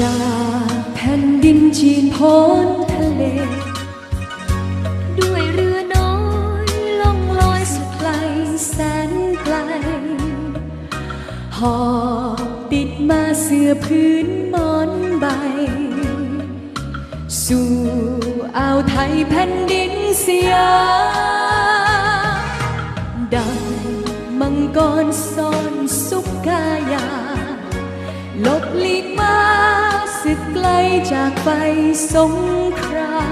จากแผ่นดินจีนพ้นทะเล ด้วยเรือน้อยล่องลอยสุดไกลแสนไกล หอบติดมาเสื้อพื้นหมอนใบ สู่อ่าวไทยแผ่นดินสยามดังมังกรซ่อนสุกกายาหลบลีกมา จากไปสงครา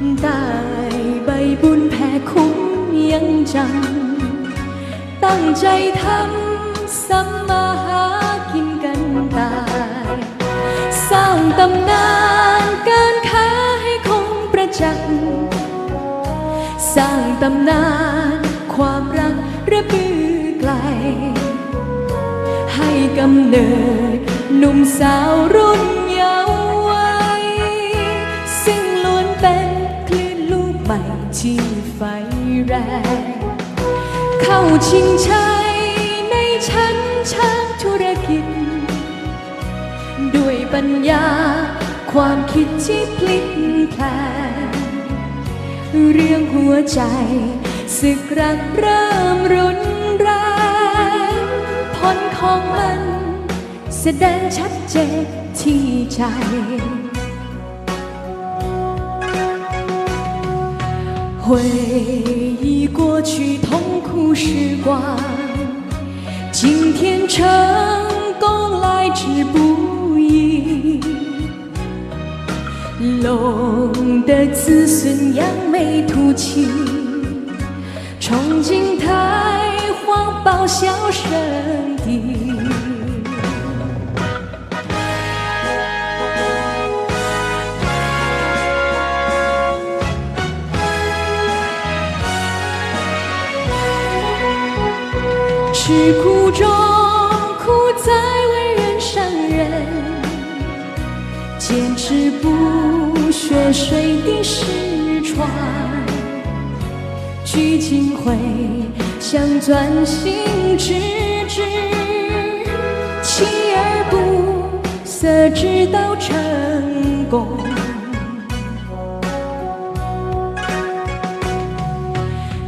มตายใบบุญแผ่คุ้มยังจำตั้งใจทำสัมมาหากินกันตาย สร้างตำนานการค้าให้คงประจักษ์สร้างตำนานความรักระบือไกล ให้กำเนิด หนุ่มสาวรุ่นเยาว์วัยซึ่งล้วนเป็นคลื่นลูกใหม่ที่ไฟแรง เข้าชิงชัยในชั้นชาติธุรกิจ ด้วยปัญญาความคิดที่พลิกแพลงเรื่องหัวใจศึกรักเริ่มรุนแรงผลของมัน แสดงชัดเจนที่ใจ 回忆过去痛苦时光，今天成功来之不易。龙的子孙扬眉吐气，憧憬太皇报效圣地。 吃苦中苦才为人上人坚持不懈水滴石穿聚精会神专心致志锲而不舍直到成功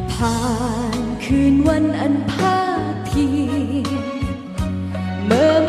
盼君恩盼 kia mơ